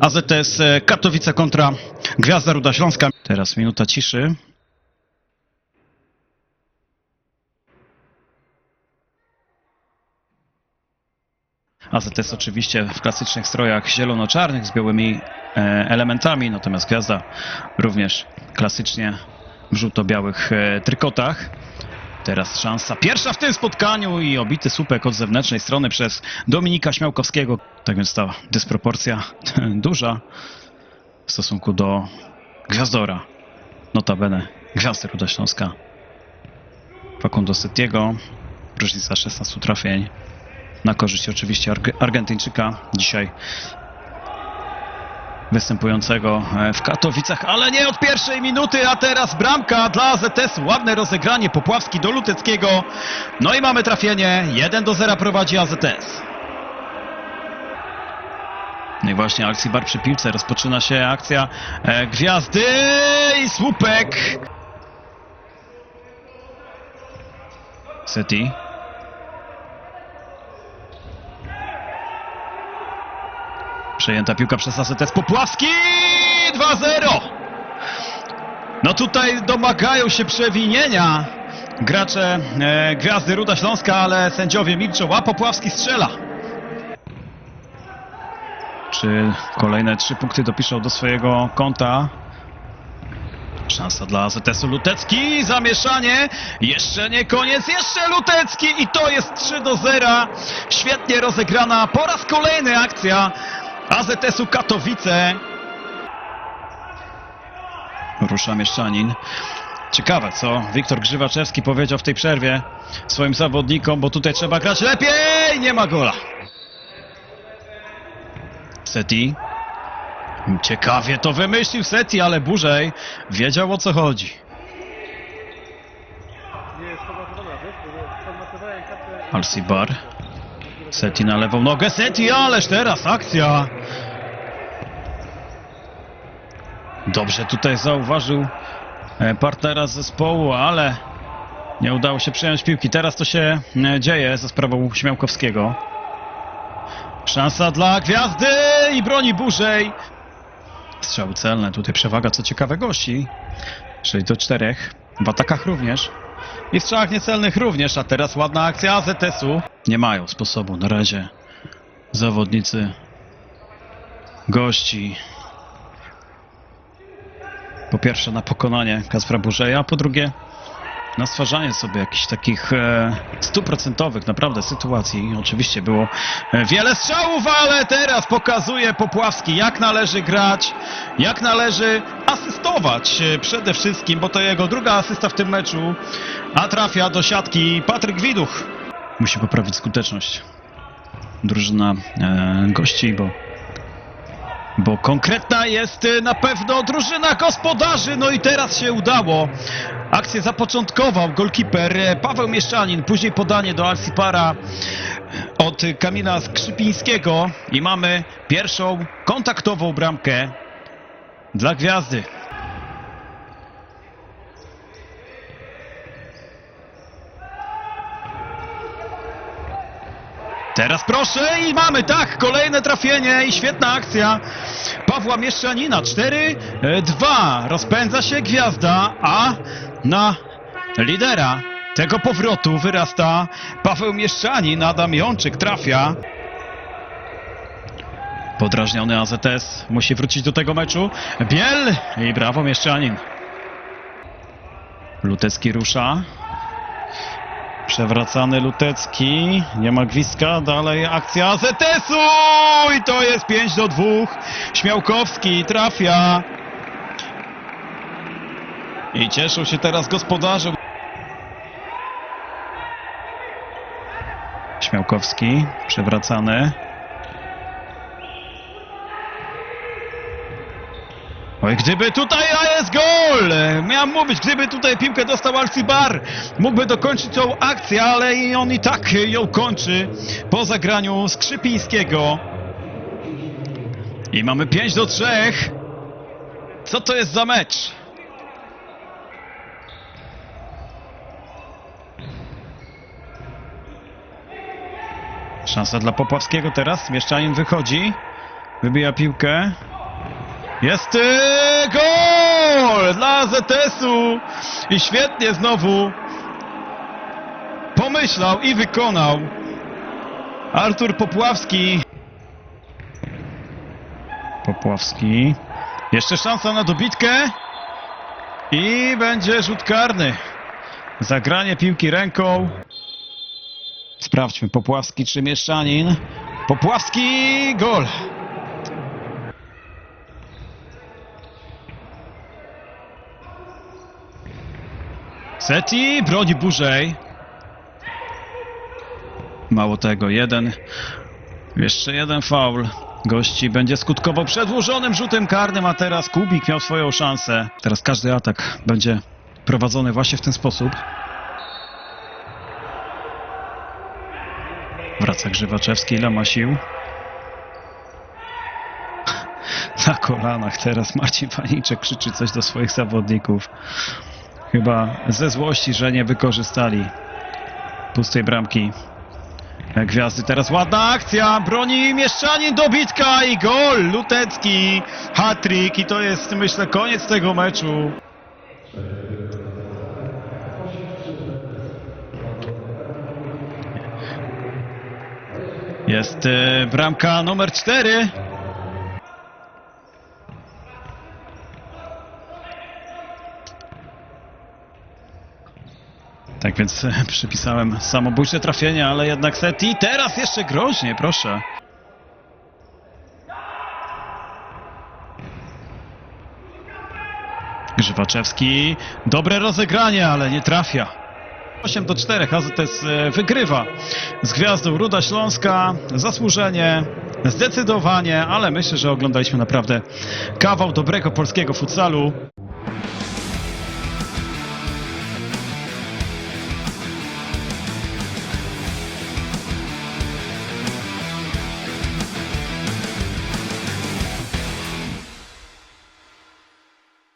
AZS e, Katowice kontra Gwiazda Ruda Śląska. Teraz minuta ciszy. AZS oczywiście w klasycznych strojach zielono-czarnych z białymi e, elementami, natomiast Gwiazda również klasycznie w żółto-białych e, trykotach. Teraz szansa pierwsza w tym spotkaniu i obity słupek od zewnętrznej strony przez Dominika Śmiałkowskiego. Tak więc ta dysproporcja duża w stosunku do Gwiazdora. Notabene Gwiazdy Ruda Śląska. Facundo Setiego. Różnica 16 trafień. Na korzyść oczywiście Arge- Argentyńczyka dzisiaj występującego e, w Katowicach, ale nie od pierwszej minuty, a teraz bramka dla AZS, ładne rozegranie, Popławski do Luteckiego, no i mamy trafienie, 1 do 0 prowadzi AZS. No i właśnie Alcibar przy piłce, rozpoczyna się akcja e, Gwiazdy i słupek. Seti. Przejęta piłka przez AZS Popławski 2-0. No tutaj domagają się przewinienia gracze e, Gwiazdy Ruda Śląska, ale sędziowie milczą, a Popławski strzela. Czy kolejne trzy punkty dopiszą do swojego konta? Szansa dla AZS-u Lutecki, zamieszanie, jeszcze nie koniec, jeszcze Lutecki i to jest 3 do 0. Świetnie rozegrana po raz kolejny akcja AZS-u Katowice. Rusza Mieszczanin. Ciekawe, co Wiktor Grzywaczewski powiedział w tej przerwie swoim zawodnikom, bo tutaj trzeba grać lepiej, nie ma gola. Seti. Ciekawie to wymyślił Seti, ale Burzej wiedział o co chodzi. Alcibar. Seti na lewą nogę. Seti, ależ teraz akcja. Dobrze tutaj zauważył e, partnera zespołu, ale nie udało się przejąć piłki. Teraz to się e, dzieje za sprawą Śmiałkowskiego. Szansa dla Gwiazdy i broni Burzej. Strzały celne, tutaj przewaga co ciekawe gości. 6 do 4. W atakach również. I w strzałach niecelnych również, a teraz ładna akcja AZS-u. Nie mają sposobu na razie zawodnicy gości. Po pierwsze na pokonanie Kaspra Burzeja, a po drugie na stwarzanie sobie jakichś takich e, stuprocentowych naprawdę sytuacji. Oczywiście było e, wiele strzałów, ale teraz pokazuje Popławski jak należy grać, jak należy asystować e, przede wszystkim, bo to jego druga asysta w tym meczu, a trafia do siatki Patryk Widuch. Musi poprawić skuteczność drużyna e, gości, bo bo konkretna jest e, na pewno drużyna gospodarzy. No i teraz się udało. Akcję zapoczątkował golkiper e, Paweł Mieszczanin, później podanie do Alcipara od Kamila Skrzypińskiego i mamy pierwszą kontaktową bramkę dla Gwiazdy. Teraz proszę i mamy tak, kolejne trafienie i świetna akcja Pawła Mieszczanina. 4-2. Rozpędza się gwiazda, a na lidera tego powrotu wyrasta Paweł Mieszczanin. Adam Jączyk trafia. Podrażniony AZS musi wrócić do tego meczu. Biel i brawo Mieszczanin. Lutecki rusza. Przewracany Lutecki, nie ma gwizdka, dalej akcja AZS-u i to jest 5 do 2. Śmiałkowski trafia. I cieszą się teraz gospodarze. Śmiałkowski, przewracany. Oj, gdyby tutaj, a jest gol! Miałem mówić, gdyby tutaj piłkę dostał Alcibar, mógłby dokończyć tą akcję, ale i on i tak ją kończy po zagraniu Skrzypińskiego. I mamy 5 do 3. Co to jest za mecz? Szansa dla Popławskiego teraz. Mieszczanin wychodzi. Wybija piłkę. Jest y, gol dla ZS-u i świetnie znowu pomyślał i wykonał Artur Popławski. Popławski. Jeszcze szansa na dobitkę i będzie rzut karny. Zagranie piłki ręką. Sprawdźmy Popławski czy Mieszczanin. Popławski gol. Seti broni Burzej. Mało tego, jeden. Jeszcze jeden faul. Gości będzie skutkował przedłużonym rzutem karnym, a teraz Kubik miał swoją szansę. Teraz każdy atak będzie prowadzony właśnie w ten sposób. Wraca Grzywaczewski, ile ma sił? Na kolanach teraz Marcin Paniczek krzyczy coś do swoich zawodników. Chyba ze złości, że nie wykorzystali pustej bramki. Gwiazdy teraz ładna akcja, broni Mieszczanin, dobitka i gol! Lutecki, hat-trick i to jest myślę koniec tego meczu. Jest e, bramka numer 4. Tak więc e, przypisałem samobójcze trafienie, ale jednak Seti teraz jeszcze groźnie, proszę. Grzywaczewski, dobre rozegranie, ale nie trafia. 8 do 4, HZS e, wygrywa z Gwiazdą Ruda Śląska, zasłużenie, zdecydowanie, ale myślę, że oglądaliśmy naprawdę kawał dobrego polskiego futsalu.